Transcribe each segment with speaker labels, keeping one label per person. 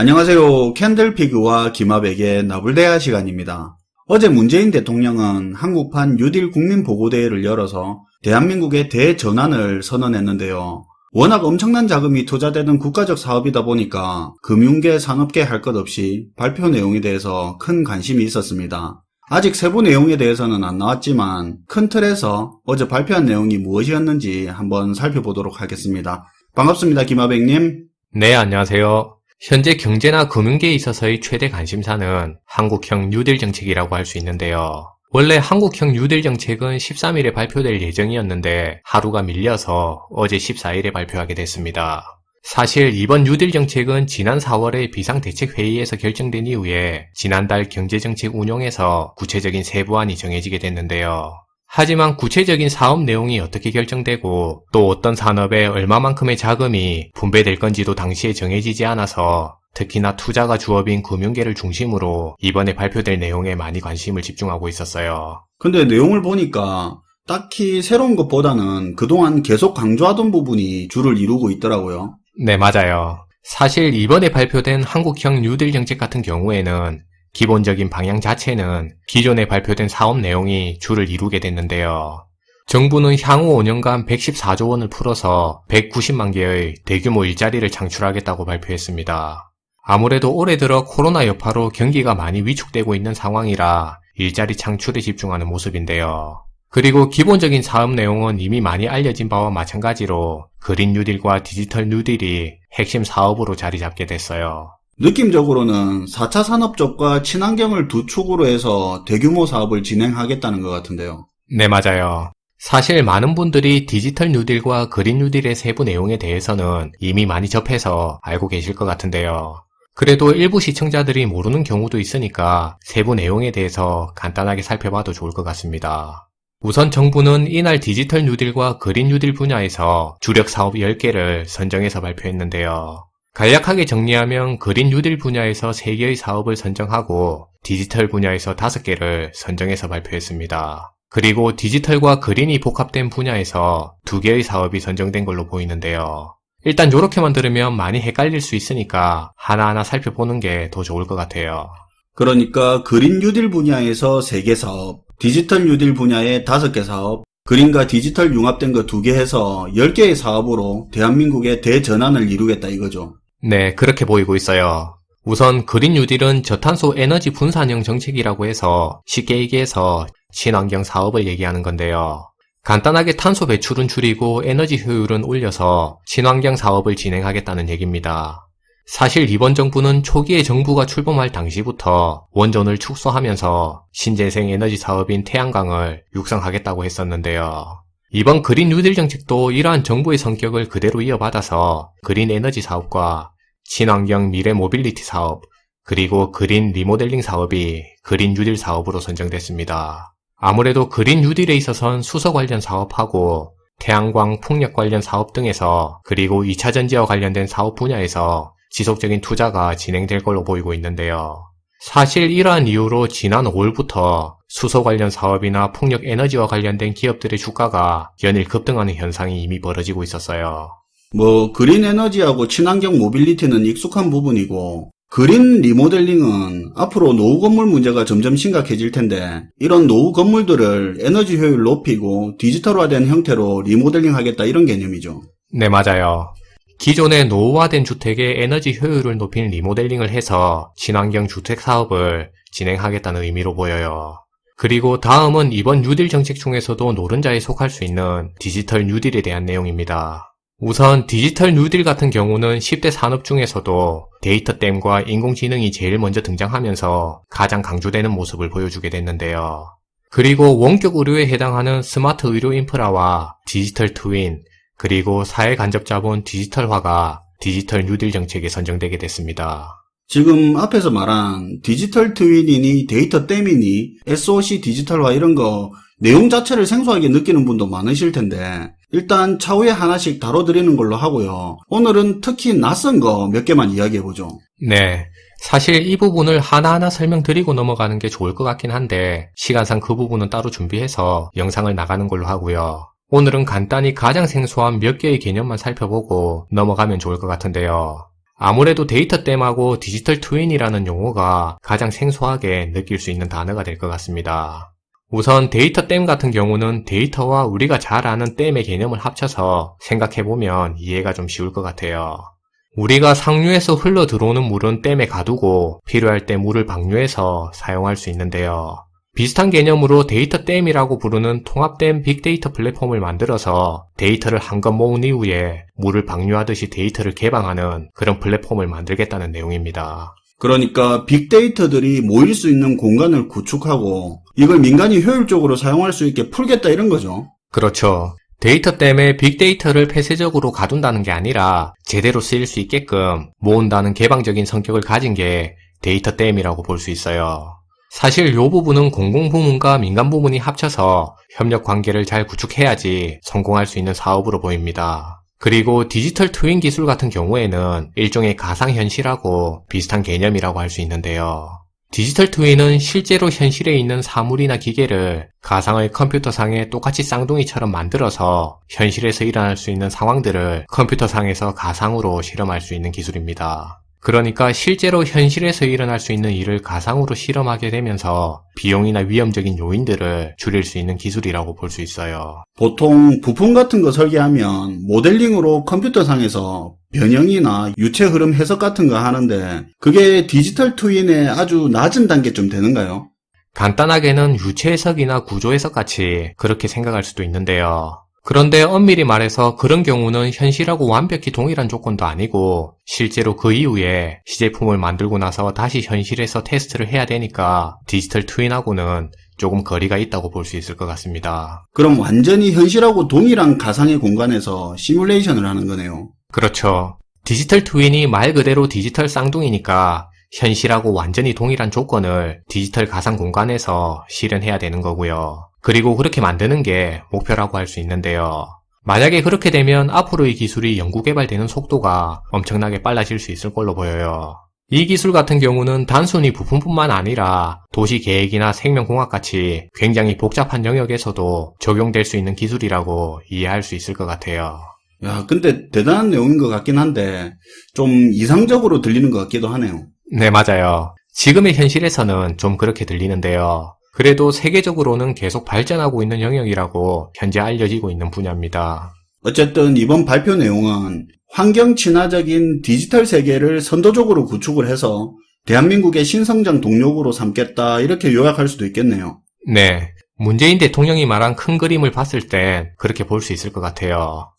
Speaker 1: 안녕하세요. 캔들피그와 김합에게 나불대화 시간입니다. 어제 문재인 대통령은 한국판 뉴딜 국민보고대회를 열어서 대한민국의 대전환을 선언했는데요. 워낙 엄청난 자금이 투자되는 국가적 사업이다 보니까 금융계, 산업계 할 것 없이 발표 내용에 대해서 큰 관심이 있었습니다. 아직 세부 내용에 대해서는 안 나왔지만 큰 틀에서 어제 발표한 내용이 무엇이었는지 한번 살펴보도록 하겠습니다. 반갑습니다. 김하백님.
Speaker 2: 네, 안녕하세요. 현재 경제나 금융계에 있어서의 최대 관심사는 한국형 뉴딜 정책이라고 할 수 있는데요. 원래 한국형 뉴딜 정책은 13일에 발표될 예정이었는데 하루가 밀려서 어제 14일에 발표하게 됐습니다. 사실 이번 뉴딜 정책은 지난 4월에 비상대책회의에서 결정된 이후에 지난달 경제정책 운용에서 구체적인 세부안이 정해지게 됐는데요. 하지만 구체적인 사업 내용이 어떻게 결정되고 또 어떤 산업에 얼마만큼의 자금이 분배될 건지도 당시에 정해지지 않아서 특히나 투자가 주업인 금융계를 중심으로 이번에 발표될 내용에 많이 관심을 집중하고 있었어요.
Speaker 1: 근데 내용을 보니까 딱히 새로운 것보다는 그동안 계속 강조하던 부분이 주를 이루고 있더라고요.
Speaker 2: 네, 맞아요. 사실 이번에 발표된 한국형 뉴딜 정책 같은 경우에는 기본적인 방향 자체는 기존에 발표된 사업 내용이 주를 이루게 됐는데요. 정부는 향후 5년간 114조 원을 풀어서 190만 개의 대규모 일자리를 창출하겠다고 발표했습니다. 아무래도 올해 들어 코로나 여파로 경기가 많이 위축되고 있는 상황이라 일자리 창출에 집중하는 모습인데요. 그리고 기본적인 사업 내용은 이미 많이 알려진 바와 마찬가지로 그린 뉴딜과 디지털 뉴딜이 핵심 사업으로 자리 잡게 됐어요.
Speaker 1: 느낌적으로는 4차 산업 쪽과 친환경을 두 축으로 해서 대규모 사업을 진행하겠다는 것 같은데요.
Speaker 2: 네, 맞아요. 사실 많은 분들이 디지털 뉴딜과 그린 뉴딜의 세부 내용에 대해서는 이미 많이 접해서 알고 계실 것 같은데요. 그래도 일부 시청자들이 모르는 경우도 있으니까 세부 내용에 대해서 간단하게 살펴봐도 좋을 것 같습니다. 우선 정부는 이날 디지털 뉴딜과 그린 뉴딜 분야에서 주력 사업 10개를 선정해서 발표했는데요. 간략하게 정리하면 그린 뉴딜 분야에서 3개의 사업을 선정하고 디지털 분야에서 5개를 선정해서 발표했습니다. 그리고 디지털과 그린이 복합된 분야에서 2개의 사업이 선정된 걸로 보이는데요. 일단 이렇게만 들으면 많이 헷갈릴 수 있으니까 하나하나 살펴보는 게 더 좋을 것 같아요.
Speaker 1: 그러니까 그린 뉴딜 분야에서 3개 사업, 디지털 뉴딜 분야에 5개 사업, 그린과 디지털 융합된 거 2개 해서 10개의 사업으로 대한민국의 대전환을 이루겠다 이거죠.
Speaker 2: 네, 그렇게 보이고 있어요. 우선 그린 뉴딜은 저탄소 에너지 분산형 정책이라고 해서 쉽게 얘기해서 친환경 사업을 얘기하는 건데요. 간단하게 탄소 배출은 줄이고 에너지 효율은 올려서 친환경 사업을 진행하겠다는 얘기입니다. 사실 이번 정부는 초기에 정부가 출범할 당시부터 원전을 축소하면서 신재생 에너지 사업인 태양광을 육성하겠다고 했었는데요. 이번 그린 뉴딜 정책도 이러한 정부의 성격을 그대로 이어받아서 그린 에너지 사업과 친환경 미래 모빌리티 사업, 그리고 그린 리모델링 사업이 그린 뉴딜 사업으로 선정됐습니다. 아무래도 그린 뉴딜에 있어선 수소 관련 사업하고 태양광 풍력 관련 사업 등에서 그리고 2차 전지와 관련된 사업 분야에서 지속적인 투자가 진행될 걸로 보이고 있는데요. 사실 이러한 이유로 지난 5월부터 수소 관련 사업이나 풍력 에너지와 관련된 기업들의 주가가 연일 급등하는 현상이 이미 벌어지고 있었어요.
Speaker 1: 뭐 그린 에너지하고 친환경 모빌리티는 익숙한 부분이고 그린 리모델링은 앞으로 노후 건물 문제가 점점 심각해질 텐데 이런 노후 건물들을 에너지 효율 높이고 디지털화된 형태로 리모델링 하겠다 이런 개념이죠.
Speaker 2: 네, 맞아요. 기존의 노후화된 주택의 에너지 효율을 높인 리모델링을 해서 친환경 주택 사업을 진행하겠다는 의미로 보여요. 그리고 다음은 이번 뉴딜 정책 중에서도 노른자에 속할 수 있는 디지털 뉴딜에 대한 내용입니다. 우선 디지털 뉴딜 같은 경우는 10대 산업 중에서도 데이터댐과 인공지능이 제일 먼저 등장하면서 가장 강조되는 모습을 보여주게 됐는데요. 그리고 원격 의료에 해당하는 스마트 의료 인프라와 디지털 트윈, 그리고 사회 간접 자본 디지털화가 디지털 뉴딜 정책에 선정되게 됐습니다.
Speaker 1: 지금 앞에서 말한 디지털 트윈이니 데이터 댐이니 SOC 디지털화 이런 거 내용 자체를 생소하게 느끼는 분도 많으실 텐데 일단 차후에 하나씩 다뤄드리는 걸로 하고요. 오늘은 특히 낯선 거 몇 개만 이야기해보죠.
Speaker 2: 네. 사실 이 부분을 하나하나 설명드리고 넘어가는 게 좋을 것 같긴 한데 시간상 그 부분은 따로 준비해서 영상을 나가는 걸로 하고요. 오늘은 간단히 가장 생소한 몇 개의 개념만 살펴보고 넘어가면 좋을 것 같은데요. 아무래도 데이터 댐하고 디지털 트윈이라는 용어가 가장 생소하게 느낄 수 있는 단어가 될 것 같습니다. 우선 데이터 댐 같은 경우는 데이터와 우리가 잘 아는 댐의 개념을 합쳐서 생각해보면 이해가 좀 쉬울 것 같아요. 우리가 상류에서 흘러 들어오는 물은 댐에 가두고 필요할 때 물을 방류해서 사용할 수 있는데요. 비슷한 개념으로 데이터 댐이라고 부르는 통합된 빅데이터 플랫폼을 만들어서 데이터를 한껏 모은 이후에 물을 방류하듯이 데이터를 개방하는 그런 플랫폼을 만들겠다는 내용입니다.
Speaker 1: 그러니까 빅데이터들이 모일 수 있는 공간을 구축하고 이걸 민간이 효율적으로 사용할 수 있게 풀겠다 이런 거죠.
Speaker 2: 그렇죠. 데이터 때문에 빅데이터를 폐쇄적으로 가둔다는 게 아니라 제대로 쓰일 수 있게끔 모은다는 개방적인 성격을 가진 게 데이터 댐이라고 볼 수 있어요. 사실 이 부분은 공공부문과 민간부문이 합쳐서 협력 관계를 잘 구축해야지 성공할 수 있는 사업으로 보입니다. 그리고 디지털 트윈 기술 같은 경우에는 일종의 가상현실하고 비슷한 개념이라고 할 수 있는데요. 디지털 트윈은 실제로 현실에 있는 사물이나 기계를 가상의 컴퓨터상에 똑같이 쌍둥이처럼 만들어서 현실에서 일어날 수 있는 상황들을 컴퓨터상에서 가상으로 실험할 수 있는 기술입니다. 그러니까 실제로 현실에서 일어날 수 있는 일을 가상으로 실험하게 되면서 비용이나 위험적인 요인들을 줄일 수 있는 기술이라고 볼 수 있어요.
Speaker 1: 보통 부품 같은 거 설계하면 모델링으로 컴퓨터상에서 변형이나 유체 흐름 해석 같은 거 하는데 그게 디지털 트윈의 아주 낮은 단계쯤 되는가요?
Speaker 2: 간단하게는 유체 해석이나 구조 해석 같이 그렇게 생각할 수도 있는데요. 그런데 엄밀히 말해서 그런 경우는 현실하고 완벽히 동일한 조건도 아니고 실제로 그 이후에 시제품을 만들고 나서 다시 현실에서 테스트를 해야 되니까 디지털 트윈하고는 조금 거리가 있다고 볼 수 있을 것 같습니다.
Speaker 1: 그럼 완전히 현실하고 동일한 가상의 공간에서 시뮬레이션을 하는 거네요.
Speaker 2: 그렇죠. 디지털 트윈이 말 그대로 디지털 쌍둥이니까 현실하고 완전히 동일한 조건을 디지털 가상 공간에서 실현해야 되는 거고요. 그리고 그렇게 만드는 게 목표라고 할 수 있는데요. 만약에 그렇게 되면 앞으로 이 기술이 연구 개발되는 속도가 엄청나게 빨라질 수 있을 걸로 보여요. 이 기술 같은 경우는 단순히 부품뿐만 아니라 도시 계획이나 생명공학 같이 굉장히 복잡한 영역에서도 적용될 수 있는 기술이라고 이해할 수 있을 것 같아요.
Speaker 1: 야, 근데 대단한 내용인 것 같긴 한데 좀 이상적으로 들리는 것 같기도 하네요.
Speaker 2: 네, 맞아요. 지금의 현실에서는 좀 그렇게 들리는데요. 그래도 세계적으로는 계속 발전하고 있는 영역이라고 현재 알려지고 있는 분야입니다.
Speaker 1: 어쨌든 이번 발표 내용은 환경 친화적인 디지털 세계를 선도적으로 구축을 해서 대한민국의 신성장 동력으로 삼겠다 이렇게 요약할 수도 있겠네요.
Speaker 2: 네. 문재인 대통령이 말한 큰 그림을 봤을 땐 그렇게 볼 수 있을 것 같아요.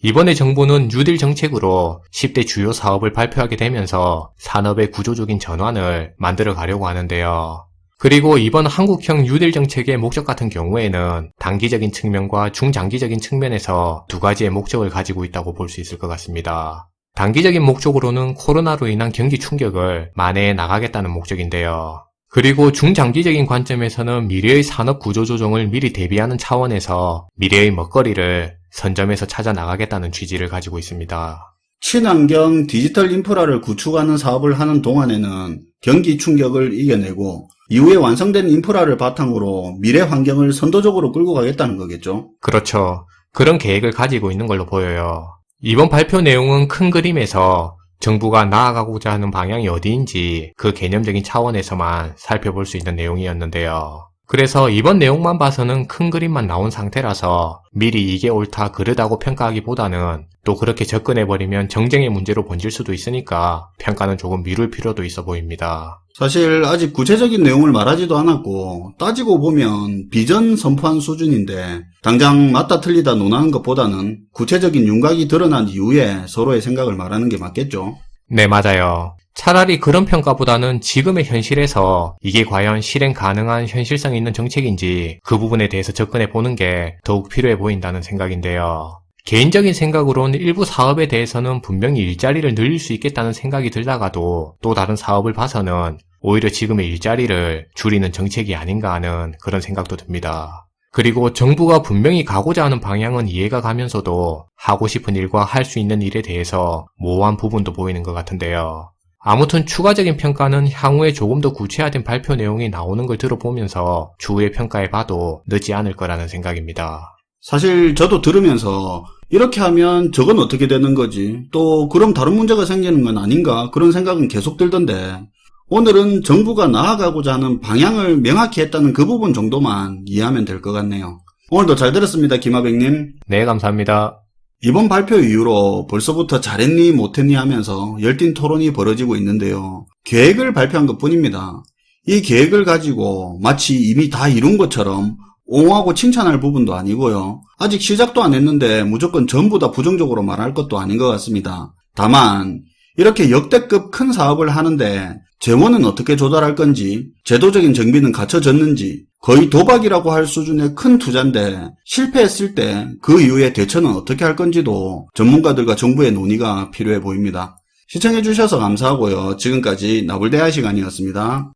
Speaker 2: 이번에 정부는 뉴딜 정책으로 10대 주요 사업을 발표하게 되면서 산업의 구조적인 전환을 만들어 가려고 하는데요. 그리고 이번 한국형 뉴딜 정책의 목적 같은 경우에는 단기적인 측면과 중장기적인 측면에서 두 가지의 목적을 가지고 있다고 볼 수 있을 것 같습니다. 단기적인 목적으로는 코로나로 인한 경기 충격을 만회해 나가겠다는 목적인데요. 그리고 중장기적인 관점에서는 미래의 산업 구조 조정을 미리 대비하는 차원에서 미래의 먹거리를 선점에서 찾아 나가겠다는 취지를 가지고 있습니다.
Speaker 1: 친환경 디지털 인프라를 구축하는 사업을 하는 동안에는 경기 충격을 이겨내고 이후에 완성된 인프라를 바탕으로 미래 환경을 선도적으로 끌고 가겠다는 거겠죠.
Speaker 2: 그렇죠. 그런 계획을 가지고 있는 걸로 보여요. 이번 발표 내용은 큰 그림에서 정부가 나아가고자 하는 방향이 어디인지 그 개념적인 차원에서만 살펴볼 수 있는 내용이었는데요. 그래서 이번 내용만 봐서는 큰 그림만 나온 상태라서 미리 이게 옳다 그르다고 평가하기보다는 또 그렇게 접근해버리면 정쟁의 문제로 번질 수도 있으니까 평가는 조금 미룰 필요도 있어 보입니다.
Speaker 1: 사실 아직 구체적인 내용을 말하지도 않았고 따지고 보면 비전 선포한 수준인데 당장 맞다 틀리다 논하는 것보다는 구체적인 윤곽이 드러난 이후에 서로의 생각을 말하는 게 맞겠죠.
Speaker 2: 네, 맞아요. 차라리 그런 평가보다는 지금의 현실에서 이게 과연 실행 가능한 현실성 있는 정책인지 그 부분에 대해서 접근해 보는 게 더욱 필요해 보인다는 생각인데요. 개인적인 생각으로는 일부 사업에 대해서는 분명히 일자리를 늘릴 수 있겠다는 생각이 들다가도 또 다른 사업을 봐서는 오히려 지금의 일자리를 줄이는 정책이 아닌가 하는 그런 생각도 듭니다. 그리고 정부가 분명히 가고자 하는 방향은 이해가 가면서도 하고 싶은 일과 할 수 있는 일에 대해서 모호한 부분도 보이는 것 같은데요. 아무튼 추가적인 평가는 향후에 조금 더 구체화된 발표 내용이 나오는 걸 들어보면서 추후에 평가해 봐도 늦지 않을 거라는 생각입니다.
Speaker 1: 사실 저도 들으면서 이렇게 하면 저건 어떻게 되는 거지? 또 그럼 다른 문제가 생기는 건 아닌가? 그런 생각은 계속 들던데 오늘은 정부가 나아가고자 하는 방향을 명확히 했다는 그 부분 정도만 이해하면 될 것 같네요. 오늘도 잘 들었습니다, 김하백님.
Speaker 2: 네, 감사합니다.
Speaker 1: 이번 발표 이후로 벌써부터 잘했니 못했니 하면서 열띤 토론이 벌어지고 있는데요. 계획을 발표한 것 뿐입니다. 이 계획을 가지고 마치 이미 다 이룬 것처럼 옹호하고 칭찬할 부분도 아니고요. 아직 시작도 안 했는데 무조건 전부 다 부정적으로 말할 것도 아닌 것 같습니다. 다만 이렇게 역대급 큰 사업을 하는데 재원은 어떻게 조달할 건지, 제도적인 정비는 갖춰졌는지, 거의 도박이라고 할 수준의 큰 투자인데 실패했을 때 그 이후에 대처는 어떻게 할 건지도 전문가들과 정부의 논의가 필요해 보입니다. 시청해주셔서 감사하고요. 지금까지 나불대화 시간이었습니다.